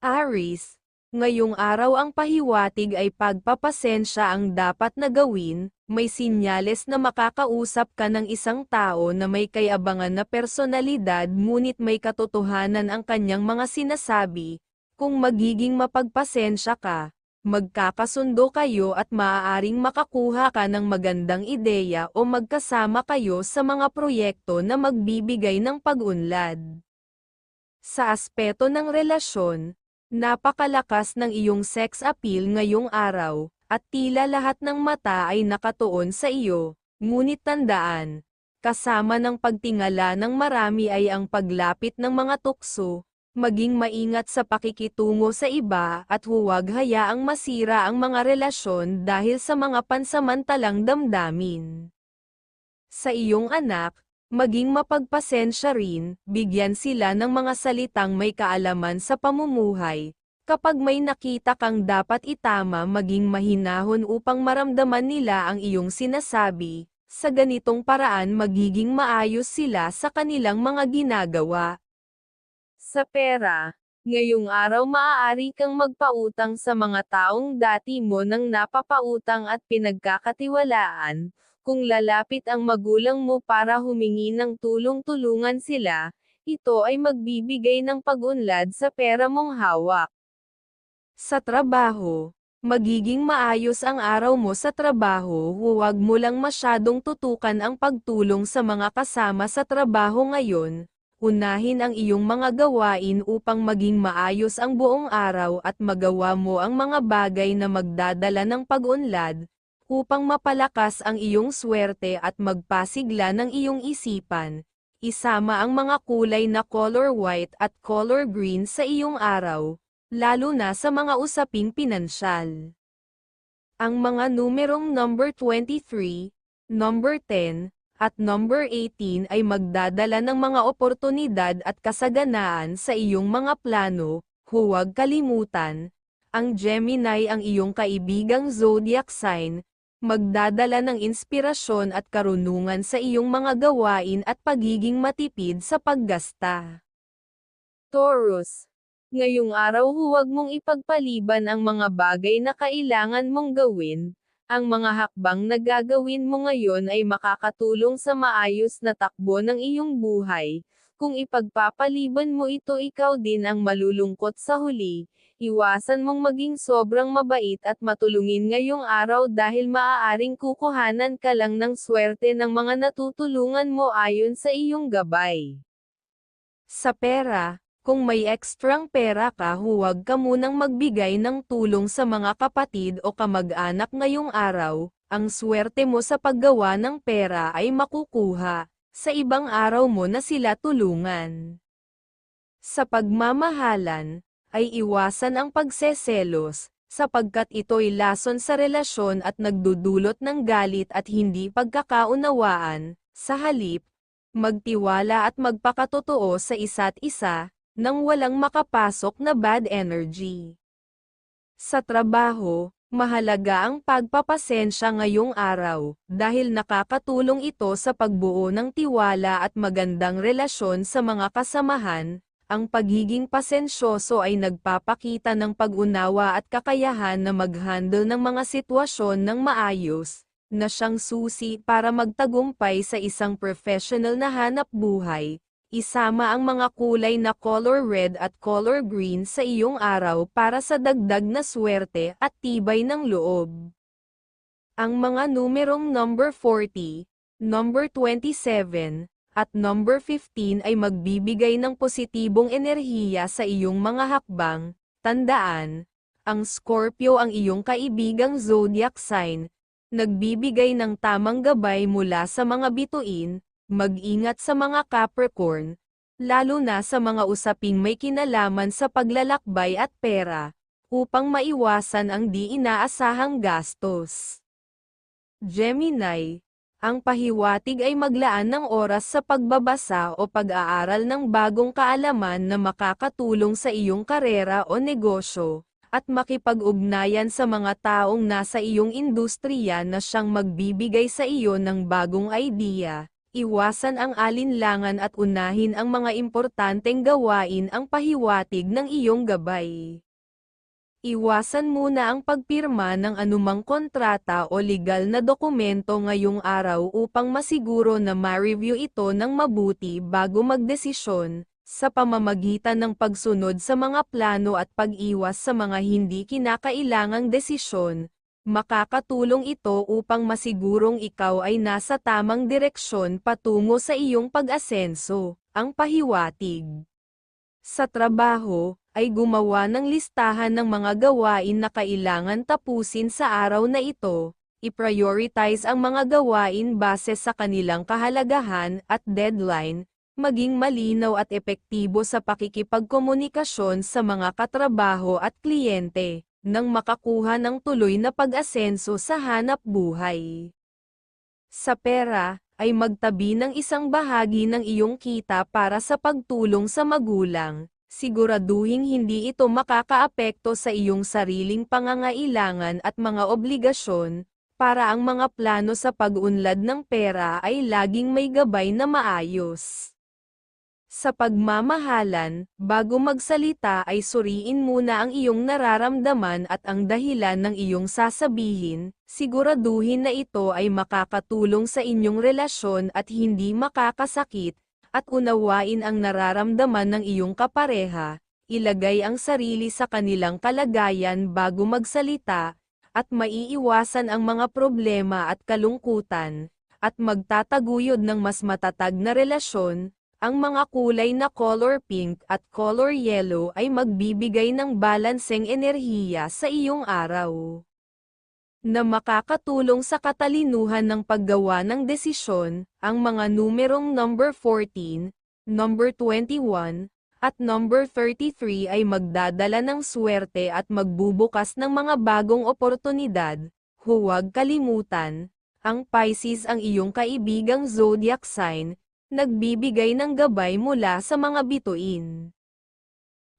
Aris, ngayong araw ang pahiwatig ay pagpapasensya ang dapat na gawin, may sinyales na makakausap ka ng isang tao na may kayabangan na personalidad ngunit may katotohanan ang kanyang mga sinasabi, kung magiging mapagpasensya ka, magkakasundo kayo at maaaring makakuha ka ng magandang ideya o magkasama kayo sa mga proyekto na magbibigay ng pag-unlad. Sa aspeto ng relasyon, napakalakas ng iyong sex appeal ngayong araw, at tila lahat ng mata ay nakatuon sa iyo, ngunit tandaan, kasama ng pagtingala ng marami ay ang paglapit ng mga tukso, maging maingat sa pakikitungo sa iba at huwag hayaang masira ang mga relasyon dahil sa mga pansamantalang damdamin. Sa iyong anak, maging mapagpasensya rin, bigyan sila ng mga salitang may kaalaman sa pamumuhay, kapag may nakita kang dapat itama maging mahinahon upang maramdaman nila ang iyong sinasabi, sa ganitong paraan magiging maayos sila sa kanilang mga ginagawa. Sa pera, ngayong araw maaari kang magpautang sa mga taong dati mo nang napapautang at pinagkakatiwalaan, kung lalapit ang magulang mo para humingi ng tulong-tulungan sila, ito ay magbibigay ng pag-unlad sa pera mong hawak. Sa trabaho, magiging maayos ang araw mo sa trabaho. Huwag mo lang masyadong tutukan ang pagtulong sa mga kasama sa trabaho ngayon, unahin ang iyong mga gawain upang maging maayos ang buong araw at magawa mo ang mga bagay na magdadala ng pag-unlad, upang mapalakas ang iyong swerte at magpasigla ng iyong isipan. Isama ang mga kulay na color white at color green sa iyong araw, lalo na sa mga usaping pinansyal. Ang mga numerong number 23, number 10, at number 18 ay magdadala ng mga oportunidad at kasaganaan sa iyong mga plano, huwag kalimutan, ang Gemini ang iyong kaibigang zodiac sign, magdadala ng inspirasyon at karunungan sa iyong mga gawain at pagiging matipid sa paggasta. Taurus Ngayong araw huwag mong ipagpaliban ang mga bagay na kailangan mong gawin, ang mga hakbang na gagawin mo ngayon ay makakatulong sa maayos na takbo ng iyong buhay. Kung ipagpapaliban mo ito ikaw din ang malulungkot sa huli, iwasan mong maging sobrang mabait at matulungin ngayong araw dahil maaaring kukuhanan ka lang ng swerte ng mga natutulungan mo ayon sa iyong gabay. Sa pera, kung may ekstrang pera ka huwag ka munang magbigay ng tulong sa mga kapatid o kamag-anak ngayong araw, ang swerte mo sa paggawa ng pera ay makukuha, sa ibang araw mo na sila tulungan. Sa pagmamahalan, ay iwasan ang pagseselos, sapagkat ito'y lason sa relasyon at nagdudulot ng galit at hindi pagkakaunawaan, sa halip, magtiwala at magpakatotoo sa isa't isa, nang walang makapasok na bad energy. Sa trabaho, mahalaga ang pagpapasensya ngayong araw, dahil nakakatulong ito sa pagbuo ng tiwala at magandang relasyon sa mga kasamahan, ang pagiging pasensyoso ay nagpapakita ng pag-unawa at kakayahan na mag-handle ng mga sitwasyon ng maayos, na siyang susi para magtagumpay sa isang professional na hanap buhay, Isama ang mga kulay na color red at color green sa iyong araw para sa dagdag na swerte at tibay ng loob. Ang mga numerong number 40, number 27, at number 15 ay magbibigay ng positibong enerhiya sa iyong mga hakbang. Tandaan, ang Scorpio ang iyong kaibigang zodiac sign, nagbibigay ng tamang gabay mula sa mga bituin, Mag-ingat sa mga Capricorn, lalo na sa mga usaping may kinalaman sa paglalakbay at pera, upang maiwasan ang di inaasahang gastos. Gemini, ang pahiwatig ay maglaan ng oras sa pagbabasa o pag-aaral ng bagong kaalaman na makakatulong sa iyong karera o negosyo. at makipag-ugnayan sa mga taong nasa iyong industriya na siyang magbibigay sa iyo ng bagong idea. Iwasan ang alinlangan at unahin ang mga importanteng gawain ang pahiwatig ng iyong gabay. Iwasan muna ang pagpirma ng anumang kontrata o legal na dokumento ngayong araw upang masiguro na ma-review ito ng mabuti bago magdesisyon, sa pamamagitan ng pagsunod sa mga plano at pag-iwas sa mga hindi kinakailangang desisyon, makakatulong ito upang masigurong ikaw ay nasa tamang direksyon patungo sa iyong pag-asenso, ang pahiwatig. Sa trabaho, ay gumawa ng listahan ng mga gawain na kailangan tapusin sa araw na ito, i-prioritize ang mga gawain base sa kanilang kahalagahan at deadline, maging malinaw at epektibo sa pakikipagkomunikasyon sa mga katrabaho at kliyente, nang makakuha ng tuloy na pag-asenso sa hanap buhay. Sa pera, ay magtabi ng isang bahagi ng iyong kita para sa pagtulong sa magulang, siguraduhing hindi ito makakaapekto sa iyong sariling pangangailangan at mga obligasyon, para ang mga plano sa pag-unlad ng pera ay laging may gabay na maayos. Sa pagmamahalan, bago magsalita ay suriin muna ang iyong nararamdaman at ang dahilan ng iyong sasabihin, siguraduhin na ito ay makakatulong sa inyong relasyon at hindi makakasakit, at unawain ang nararamdaman ng iyong kapareha, ilagay ang sarili sa kanilang kalagayan bago magsalita, at maiiwasan ang mga problema at kalungkutan, at magtataguyod ng mas matatag na relasyon, ang mga kulay na color pink at color yellow ay magbibigay ng balanseng enerhiya sa iyong araw na makakatulong sa katalinuhan ng paggawa ng desisyon, ang mga numerong number 14, number 21, at number 33 ay magdadala ng swerte at magbubukas ng mga bagong oportunidad. Huwag kalimutan, ang Pisces ang iyong kaibigang zodiac sign, nagbibigay ng gabay mula sa mga bituin.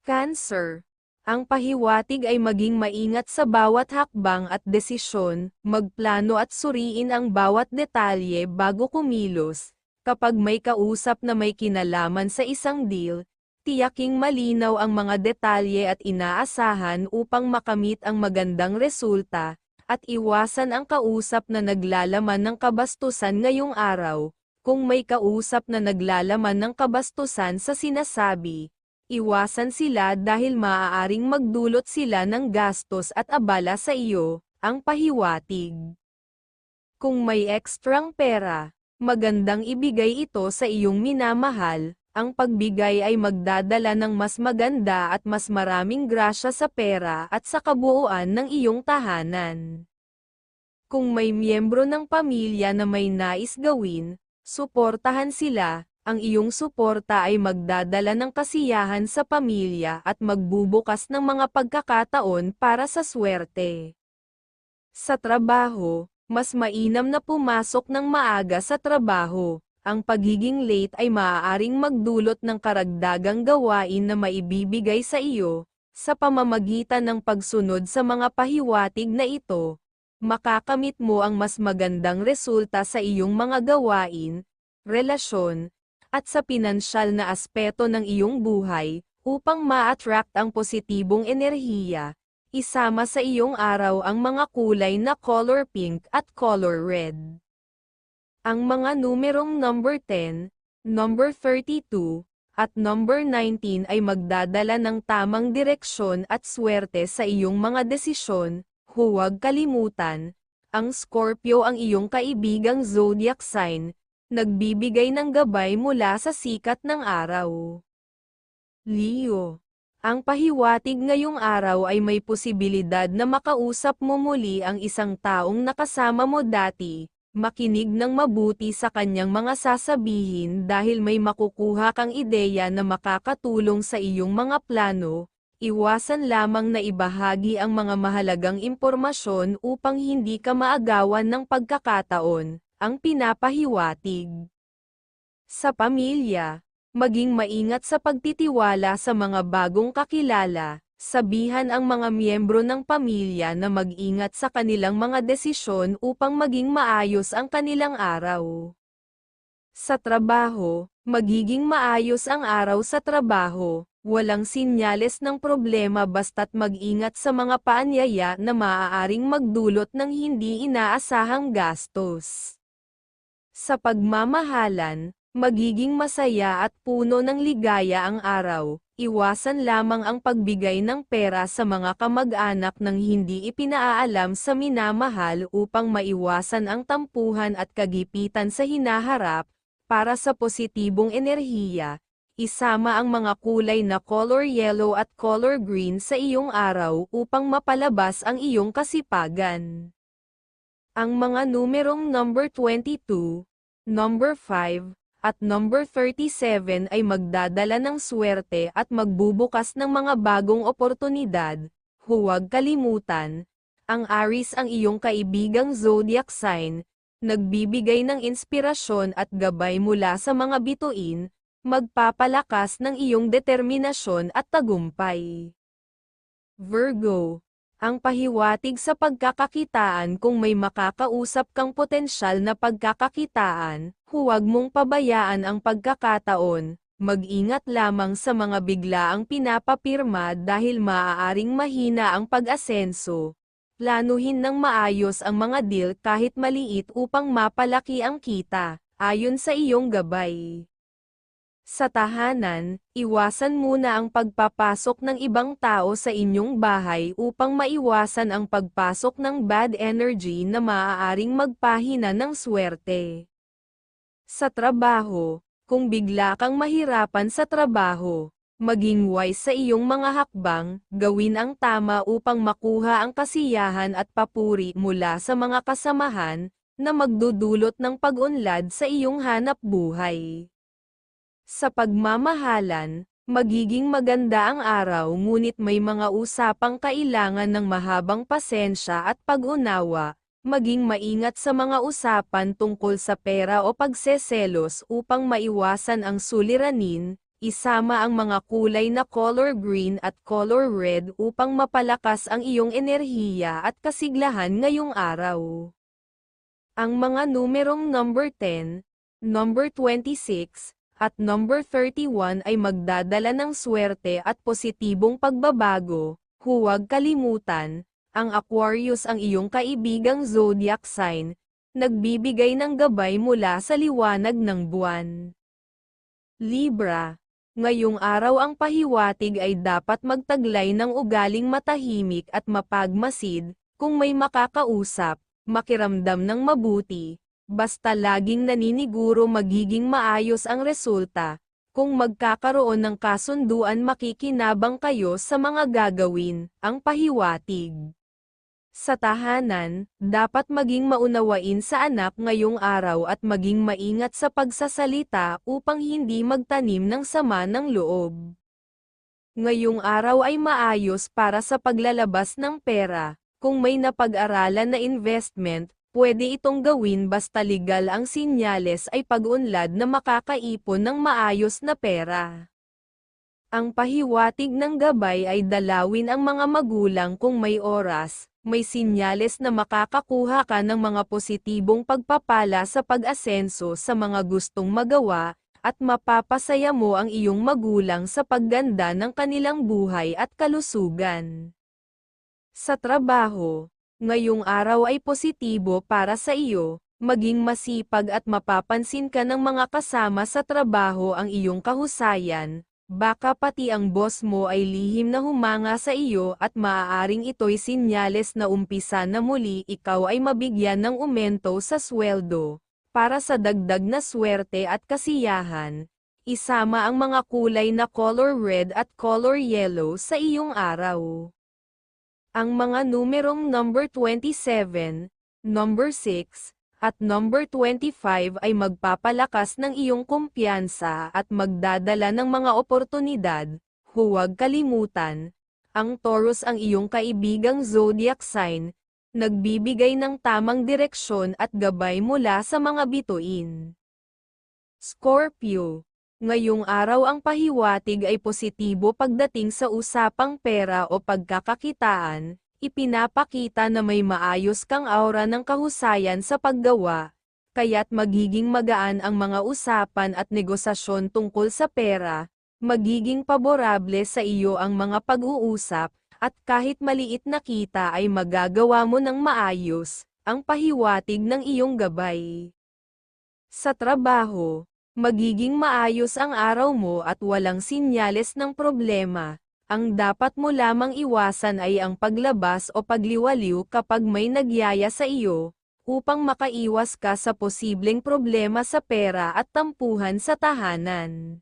Cancer ang pahiwatig ay maging maingat sa bawat hakbang at desisyon, magplano at suriin ang bawat detalye bago kumilos. Kapag may kausap na may kinalaman sa isang deal, tiyaking malinaw ang mga detalye at inaasahan upang makamit ang magandang resulta, at iwasan ang kausap na naglalaman ng kabastusan ngayong araw. Kung may kausap na naglalaman ng kabastusan sa sinasabi, iwasan sila dahil maaaring magdulot sila ng gastos at abala sa iyo, ang pahiwatig. Kung may ekstrang pera, magandang ibigay ito sa iyong minamahal, ang pagbigay ay magdadala ng mas maganda at mas maraming grasya sa pera at sa kabuuan ng iyong tahanan. Kung may miyembro ng pamilya na may nais gawin, suportahan sila, ang iyong suporta ay magdadala ng kasiyahan sa pamilya at magbubukas ng mga pagkakataon para sa swerte. Sa trabaho, mas mainam na pumasok ng maaga sa trabaho. Ang pagiging late ay maaaring magdulot ng karagdagang gawain na maibibigay sa iyo, sa pamamagitan ng pagsunod sa mga pahiwatig na ito, makakamit mo ang mas magandang resulta sa iyong mga gawain, relasyon, at sa pinansyal na aspeto ng iyong buhay, upang ma-attract ang positibong enerhiya, isama sa iyong araw ang mga kulay na color pink at color red. Ang mga numerong number 10, number 32, at number 19 ay magdadala ng tamang direksyon at swerte sa iyong mga desisyon, huwag kalimutan, ang Scorpio ang iyong kaibigang zodiac sign, nagbibigay ng gabay mula sa sikat ng araw. Leo ang pahiwatig ngayong araw ay may posibilidad na makausap mo muli ang isang taong nakasama mo dati, makinig ng mabuti sa kanyang mga sasabihin dahil may makukuha kang ideya na makakatulong sa iyong mga plano, iwasan lamang na ibahagi ang mga mahalagang impormasyon upang hindi ka maagawan ng pagkakataon, ang pinapahiwatig. Sa pamilya, maging maingat sa pagtitiwala sa mga bagong kakilala, Sabihan ang mga miyembro ng pamilya na mag-ingat sa kanilang mga desisyon upang maging maayos ang kanilang araw. Sa trabaho, magiging maayos ang araw sa trabaho, walang sinyales ng problema basta't mag-ingat sa mga paanyaya na maaaring magdulot ng hindi inaasahang gastos. Sa pagmamahalan, magiging masaya at puno ng ligaya ang araw, iwasan lamang ang pagbigay ng pera sa mga kamag-anak ng hindi ipinaalam sa minamahal upang maiwasan ang tampuhan at kagipitan sa hinaharap, para sa positibong enerhiya, isama ang mga kulay na color yellow at color green sa iyong araw upang mapalabas ang iyong kasipagan. Ang mga numerong number 22, number 5, at number 37 ay magdadala ng swerte at magbubukas ng mga bagong oportunidad. Huwag kalimutan, ang Aries ang iyong kaibigang zodiac sign, nagbibigay ng inspirasyon at gabay mula sa mga bituin, magpapalakas ng iyong determinasyon at tagumpay. Virgo ang pahiwatig sa pagkakakitaan kung may makakausap kang potensyal na pagkakakitaan, huwag mong pabayaan ang pagkakataon, mag-ingat lamang sa mga biglaang pinapapirma dahil maaaring mahina ang pag-asenso. Planuhin ng maayos ang mga deal kahit maliit upang mapalaki ang kita, ayon sa iyong gabay. Sa tahanan, iwasan muna ang pagpapasok ng ibang tao sa inyong bahay upang maiwasan ang pagpasok ng bad energy na maaaring magpahina ng swerte. Sa trabaho, kung bigla kang mahirapan sa trabaho, maging wise sa iyong mga hakbang, gawin ang tama upang makuha ang kasiyahan at papuri mula sa mga kasamahan, na magdudulot ng pag-unlad sa iyong hanap buhay. Sa pagmamahalan, magiging maganda ang araw ngunit may mga usapang kailangan ng mahabang pasensya at pag-unawa, maging maingat sa mga usapan tungkol sa pera o pagseselos upang maiwasan ang suliranin, isama ang mga kulay na color green at color red upang mapalakas ang iyong enerhiya at kasiglahan ngayong araw. Ang mga numerong number 10, number 26, at number 31 ay magdadala ng swerte at positibong pagbabago, huwag kalimutan, ang Aquarius ang iyong kaibigang zodiac sign, nagbibigay ng gabay mula sa liwanag ng buwan. Libra, ngayong araw ang pahiwatig ay dapat magtaglay ng ugaling matahimik at mapagmasid, kung may makakausap, makiramdam ng mabuti, Basta laging naniniguro magiging maayos ang resulta, kung magkakaroon ng kasunduan makikinabang kayo sa mga gagawin, ang pahiwatig. Sa tahanan, dapat maging maunawain sa anak ngayong araw at maging maingat sa pagsasalita upang hindi magtanim ng sama ng loob. Ngayong araw ay maayos para sa paglalabas ng pera, kung may napag-aralan na investment, Pwede itong gawin basta legal ang sinyales ay pag-unlad na makakaipon ng maayos na pera. Ang pahiwatig ng gabay ay dalawin ang mga magulang kung may oras, may sinyales na makakakuha ka ng mga positibong pagpapala sa pag-asenso sa mga gustong magawa, at mapapasaya mo ang iyong magulang sa pagganda ng kanilang buhay at kalusugan. Sa trabaho, ngayong araw ay positibo para sa iyo, maging masipag at mapapansin ka ng mga kasama sa trabaho ang iyong kahusayan, baka pati ang boss mo ay lihim na humanga sa iyo at maaaring ito'y sinyales na umpisa na muli ikaw ay mabigyan ng umento sa sweldo, para sa dagdag na swerte at kasiyahan. Isama ang mga kulay na color red at color yellow sa iyong araw. Ang mga numerong number 27, number 6, at number 25 ay magpapalakas ng iyong kumpiyansa at magdadala ng mga oportunidad. Huwag kalimutan, ang Taurus ang iyong kaibigang zodiac sign, nagbibigay ng tamang direksyon at gabay mula sa mga bituin. Scorpio Ngayong araw ang pahiwatig ay positibo pagdating sa usapang pera o pagkakakitaan, ipinapakita na may maayos kang aura ng kahusayan sa paggawa, kaya't magiging magaan ang mga usapan at negosasyon tungkol sa pera, magiging paborable sa iyo ang mga pag-uusap, at kahit maliit na kita ay magagawa mo ng maayos, ang pahiwatig ng iyong gabay. Sa trabaho, magiging maayos ang araw mo at walang sinyales ng problema. Ang dapat mo lamang iwasan ay ang paglabas o pagliwaliw kapag may nagyaya sa iyo, upang makaiwas ka sa posibleng problema sa pera at tampuhan sa tahanan.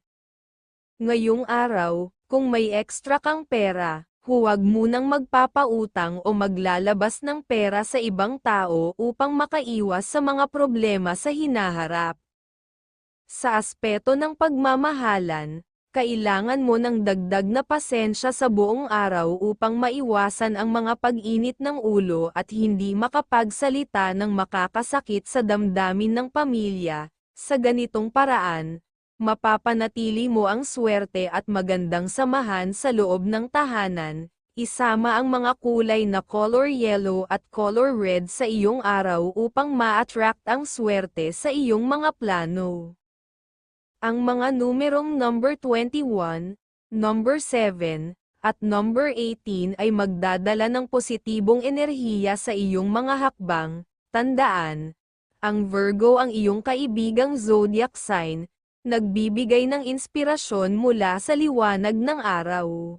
Ngayong araw, kung may extra kang pera, huwag munang magpapautang o maglalabas ng pera sa ibang tao upang makaiwas sa mga problema sa hinaharap. Sa aspeto ng pagmamahalan, kailangan mo ng dagdag na pasensya sa buong araw upang maiwasan ang mga pag-init ng ulo at hindi makapagsalita ng makakasakit sa damdamin ng pamilya. Sa ganitong paraan, mapapanatili mo ang swerte at magandang samahan sa loob ng tahanan. Isama ang mga kulay na color yellow at color red sa iyong araw upang ma-attract ang swerte sa iyong mga plano. Ang mga numerong number 21, number 7, at number 18 ay magdadala ng positibong enerhiya sa iyong mga hakbang. Tandaan, ang Virgo ang iyong kaibigang zodiac sign, nagbibigay ng inspirasyon mula sa liwanag ng araw.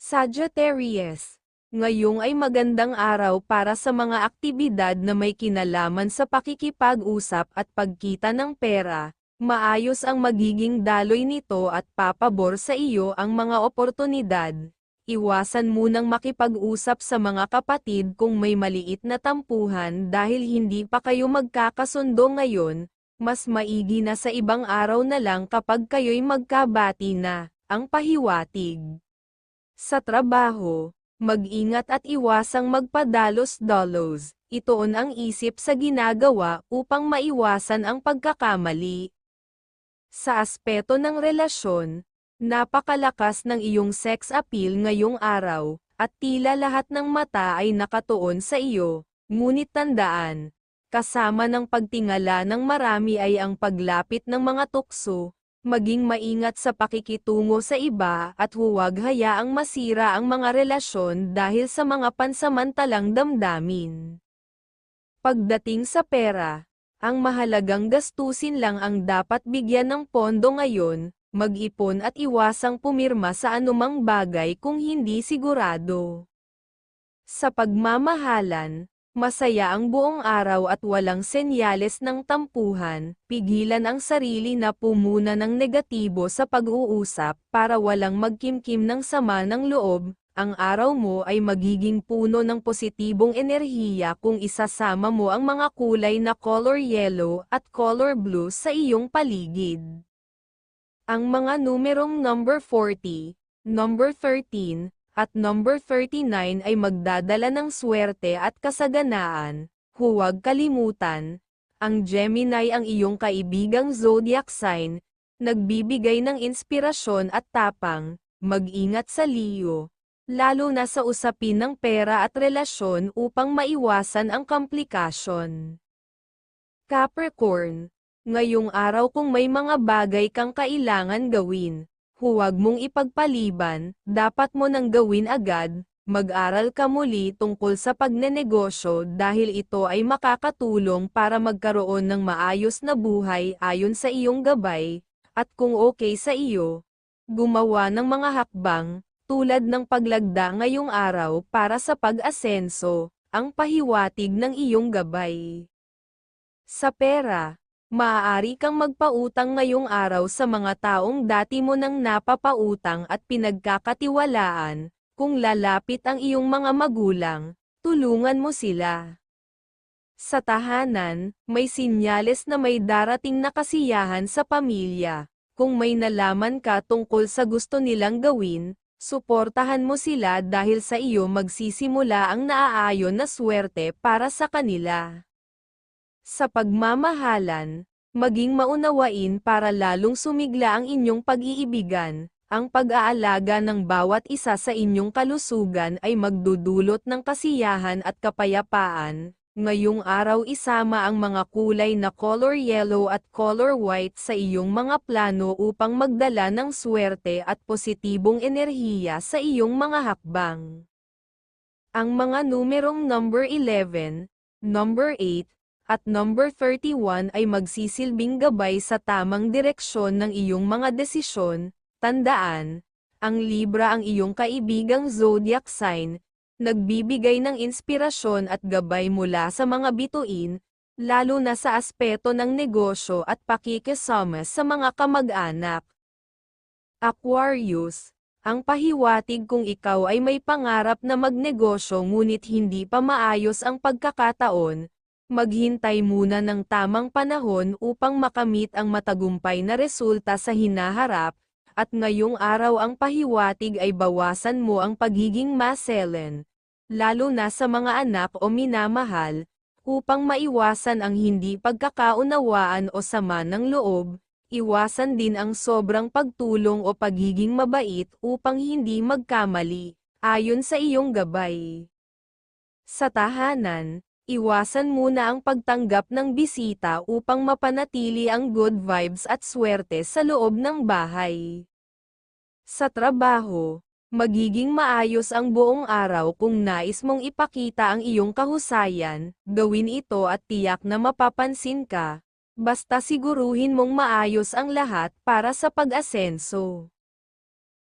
Sagittarius Ngayong ay magandang araw para sa mga aktibidad na may kinalaman sa pakikipag-usap at pagkita ng pera, maayos ang magiging daloy nito at papabor sa iyo ang mga oportunidad. Iwasan munang makipag-usap sa mga kapatid kung may maliit na tampuhan dahil hindi pa kayo magkakasundo ngayon, mas maigi na sa ibang araw na lang kapag kayo'y magkabati na, ang pahiwatig. Sa trabaho, mag-ingat at iwasang magpadalos-dalos, itoon ang isip sa ginagawa upang maiwasan ang pagkakamali. Sa aspeto ng relasyon, napakalakas ng iyong sex appeal ngayong araw, at tila lahat ng mata ay nakatuon sa iyo, ngunit tandaan, kasama ng pagtingala ng marami ay ang paglapit ng mga tukso, maging maingat sa pakikitungo sa iba at huwag hayaang masira ang mga relasyon dahil sa mga pansamantalang damdamin. Pagdating sa pera, ang mahalagang gastusin lang ang dapat bigyan ng pondo ngayon, mag-ipon at iwasang pumirma sa anumang bagay kung hindi sigurado. Sa pagmamahalan, Masaya ang buong araw at walang senyales ng tampuhan, pigilan ang sarili na pumuna ng negatibo sa pag-uusap para walang magkimkim ng sama ng loob, ang araw mo ay magiging puno ng positibong enerhiya kung isasama mo ang mga kulay na color yellow at color blue sa iyong paligid. Ang mga numerong number 40, number 13, at number 39 ay magdadala ng swerte at kasaganaan, huwag kalimutan, ang Gemini ang iyong kaibigang zodiac sign, nagbibigay ng inspirasyon at tapang, mag-ingat sa Leo, lalo na sa usapin ng pera at relasyon upang maiwasan ang komplikasyon. Capricorn, ngayong araw kung may mga bagay kang kailangan gawin, huwag mong ipagpaliban, dapat mo nang gawin agad, mag-aral ka muli tungkol sa pagnenegosyo dahil ito ay makakatulong para magkaroon ng maayos na buhay ayon sa iyong gabay, at kung okay sa iyo, gumawa ng mga hakbang, tulad ng paglagda ngayong araw para sa pag-asenso, ang pahiwatig ng iyong gabay. Sa pera, Maaari kang magpautang ngayong araw sa mga taong dati mo nang napapautang at pinagkakatiwalaan, kung lalapit ang iyong mga magulang, tulungan mo sila. Sa tahanan, may sinyales na may darating na kasiyahan sa pamilya. Kung may nalaman ka tungkol sa gusto nilang gawin, suportahan mo sila dahil sa iyo magsisimula ang naaayon na swerte para sa kanila. Sa pagmamahalan, Maging maunawain para lalong sumigla ang inyong pag-iibigan, ang pag-aalaga ng bawat isa sa inyong kalusugan ay magdudulot ng kasiyahan at kapayapaan. Ngayong araw isama ang mga kulay na color yellow at color white sa iyong mga plano upang magdala ng swerte at positibong enerhiya sa iyong mga hakbang. Ang mga numerong number 11, number 8, at number 31 ay magsisilbing gabay sa tamang direksyon ng iyong mga desisyon, tandaan, ang Libra ang iyong kaibigang zodiac sign, nagbibigay ng inspirasyon at gabay mula sa mga bituin, lalo na sa aspeto ng negosyo at pakikisama sa mga kamag-anak. Aquarius, ang pahiwatig kung ikaw ay may pangarap na magnegosyo ngunit hindi pa maayos ang pagkakataon, maghintay muna ng tamang panahon upang makamit ang matagumpay na resulta sa hinaharap, at ngayong araw ang pahiwatig ay bawasan mo ang pagiging maselen, lalo na sa mga anak o minamahal, upang maiwasan ang hindi pagkakaunawaan o sama ng loob, iwasan din ang sobrang pagtulong o pagiging mabait upang hindi magkamali, ayon sa iyong gabay. Sa tahanan, Iwasan muna ang pagtanggap ng bisita upang mapanatili ang good vibes at swerte sa loob ng bahay. Sa trabaho, magiging maayos ang buong araw kung nais mong ipakita ang iyong kahusayan, gawin ito at tiyak na mapapansin ka, basta siguruhin mong maayos ang lahat para sa pag-asenso.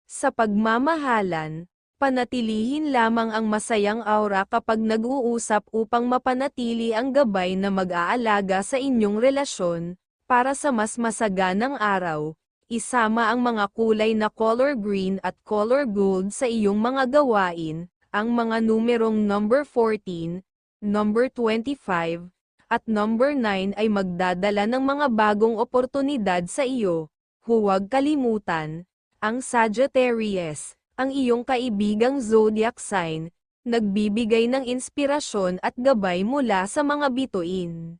Sa pagmamahalan, Panatilihin lamang ang masayang aura kapag nag-uusap upang mapanatili ang gabay na mag-aalaga sa inyong relasyon, para sa mas masaganang araw. Isama ang mga kulay na color green at color gold sa iyong mga gawain, ang mga numerong number 14, number 25, at number 9 ay magdadala ng mga bagong oportunidad sa iyo. Huwag kalimutan, ang Sagittarius ang iyong kaibigang zodiac sign, nagbibigay ng inspirasyon at gabay mula sa mga bituin.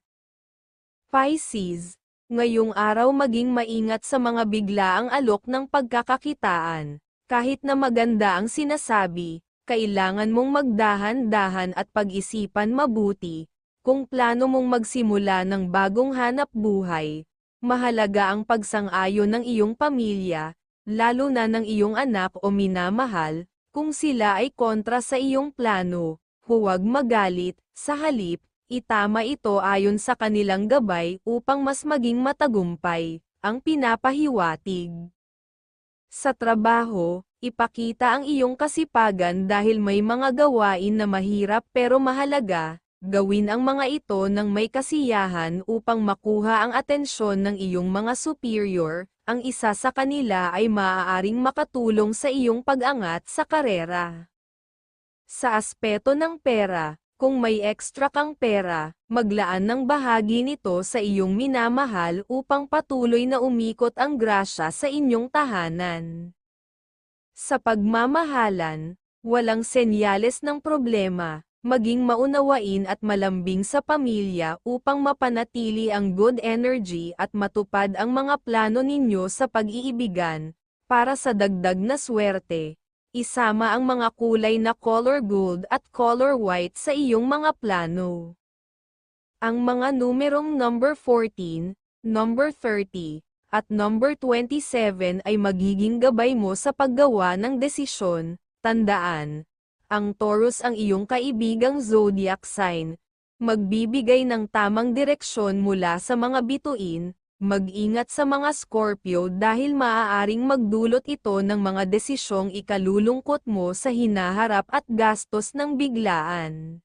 Pisces, ngayong araw maging maingat sa mga biglaang alok ng pagkakakitaan, kahit na maganda ang sinasabi, kailangan mong magdahan-dahan at pag-isipan mabuti, kung plano mong magsimula ng bagong hanap buhay, mahalaga ang pagsang-ayon ng iyong pamilya, lalo na ng iyong anak o minamahal, kung sila ay kontra sa iyong plano, huwag magalit, sa halip, itama ito ayon sa kanilang gabay upang mas maging matagumpay, ang pinapahiwatig. Sa trabaho, ipakita ang iyong kasipagan dahil may mga gawain na mahirap pero mahalaga, gawin ang mga ito ng may kasiyahan upang makuha ang atensyon ng iyong mga superior, ang isa sa kanila ay maaaring makatulong sa iyong pag-angat sa karera. Sa aspeto ng pera, kung may extra kang pera, maglaan ng bahagi nito sa iyong minamahal upang patuloy na umikot ang grasya sa inyong tahanan. Sa pagmamahalan, walang senyales ng problema, maging maunawain at malambing sa pamilya upang mapanatili ang good energy at matupad ang mga plano ninyo sa pag-iibigan, para sa dagdag na swerte. Isama ang mga kulay na color gold at color white sa iyong mga plano. Ang mga numerong number 14, number 30, at number 27 ay magiging gabay mo sa paggawa ng desisyon, tandaan, ang Taurus ang iyong kaibigang zodiac sign, magbibigay ng tamang direksyon mula sa mga bituin, mag-ingat sa mga Scorpio dahil maaaring magdulot ito ng mga desisyong ikalulungkot mo sa hinaharap at gastos ng biglaan.